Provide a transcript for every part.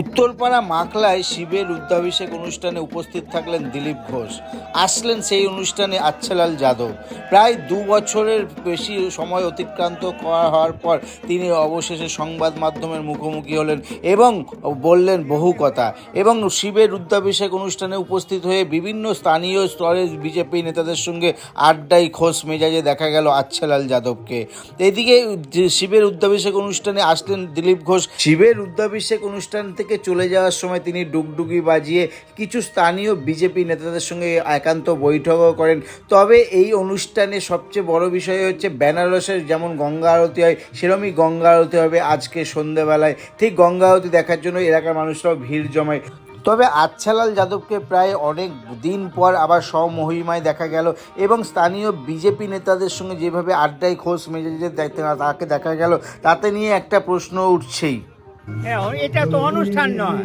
উত্তরপাড়া মাখলায় শিবের রুদ্রাভিষেক অনুষ্ঠানে উপস্থিত থাকলেন দিলীপ ঘোষ। আসলেন সেই অনুষ্ঠানে আচ্ছালাল যাদব। প্রায় দু বছরের বেশি সময় অতিক্রান্ত করা হওয়ার পর তিনি অবশেষে সংবাদ মাধ্যমের মুখোমুখি হলেন এবং বললেন বহু কথা এবং শিবের রুদ্রাভিষেক অনুষ্ঠানে উপস্থিত হয়ে বিভিন্ন স্থানীয় স্তরে বিজেপি নেতাদের সঙ্গে আড্ডায় খোশ মেজাজে দেখা গেল আচ্ছালাল যাদবকে। এদিকে শিবের রুদ্রাভিষেক অনুষ্ঠানে আসলেন দিলীপ ঘোষ। শিবের রুদ্রাভিষেক অনুষ্ঠান চলে যাওয়ার সময় তিনি ডুগডুগি বাজিয়ে কিছু স্থানীয় বিজেপি নেতাদের সঙ্গে একান্ত বৈঠকও করেন। তবে এই অনুষ্ঠানে সবচেয়ে বড় বিষয় হচ্ছে বেনারসের যেমন গঙ্গা আরতি হয় সেরকমই গঙ্গা আরতি হবে আজকে সন্ধেবেলায়। ঠিক গঙ্গা আরতি দেখার জন্য এলাকার মানুষরাও ভিড় জমায়। তবে আচ্ছালাল যাদবকে প্রায় অনেক দিন পর আবার স্বমহিমায় দেখা গেল এবং স্থানীয় বিজেপি নেতাদের সঙ্গে যেভাবে আড্ডায় খোঁজ মেজাজে তাকে দেখা গেল, তাতে নিয়ে একটা প্রশ্ন উঠছেই। এটা তো অনুষ্ঠান নয়।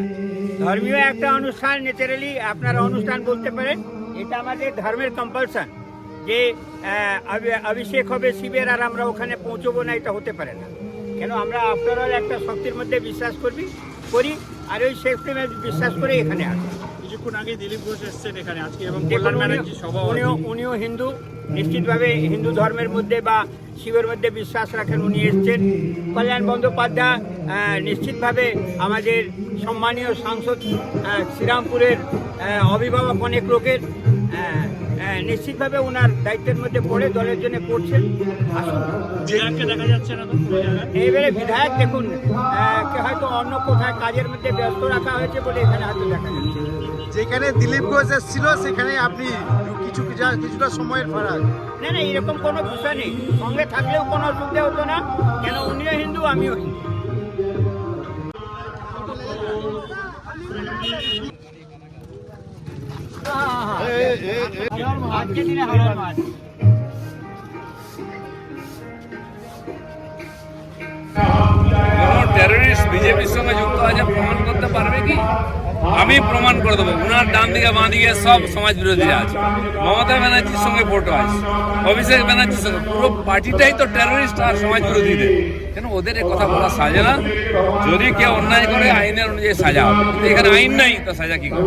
ধর্মীয় একটা অনুষ্ঠান ন্যাচারালি আপনারা অনুষ্ঠান বলতে পারেন এটা আমাদের ধর্মের কম্পালশন যে অভিষেক হবে শিবের আর আমরা ওখানে পৌঁছবো না এটা হতে পারে না। কেন আমরা অল একটা শক্তির মধ্যে বিশ্বাস করবি করি আর ওই মধ্যে বিশ্বাস করে এখানে আসি কিছুক্ষণ আগে দিলীপ ঘোষ এসছেন এখানে আজকে এবং দেখুন, কল্যাণ উনিও- ব্যানার্জি সভা উনিও উনিও হিন্দু নিশ্চিতভাবে হিন্দু ধর্মের মধ্যে বা শিবের মধ্যে বিশ্বাস রাখেন, উনি এসছেন। কল্যাণ বন্দ্যোপাধ্যায় নিশ্চিতভাবে আমাদের সম্মানীয় সাংসদ শ্রীরামপুরের অভিভাবক অনেক লোকের নিশ্চিতভাবে ওনার দায়িত্বের মধ্যে পড়ে দলের জন্য করছেন দেখা যাচ্ছে না তো কোনো জায়গায়? এইবারে বিধায়ক দেখুন কে হয়তো অন্য কোথায় কাজের মধ্যে ব্যস্ত রাখা হয়েছে বলে এখানে হয়তো দেখা যাচ্ছে। যেখানে দিলীপ ঘোষ এসেছিল সেখানে আপনি কিছু কিছু- কিছুটা সময়ের ফারাক। না না এরকম কোনো বিষয় নেই। সঙ্গে থাকলেও কোনো অসুবিধা হতো না। কেন উনিও হিন্দু আমিও হিন্দু। আজকে দিনে হাওয়ার মাছ সঙ্গে যুক্ত আছে প্রমাণ আমি প্রমাণ করে দেবো। উনার ডান দিকে, বাঁ দিকে সব সমাজ বিরোধীরা আছে মমতা ব্যানার্জির সঙ্গে ফটো আছে অভিষেক ব্যানার্জির সঙ্গে। পুরো পার্টিটাই তো টেররিস্ট আর সমাজ বিরোধীদের। কেন ওদের কথা বলা সাজে না? যদি কেউ অন্যায় করে, আইনের অনুযায়ী সাজা হবে। এখানে আইন নাই, তো সাজা কি করে?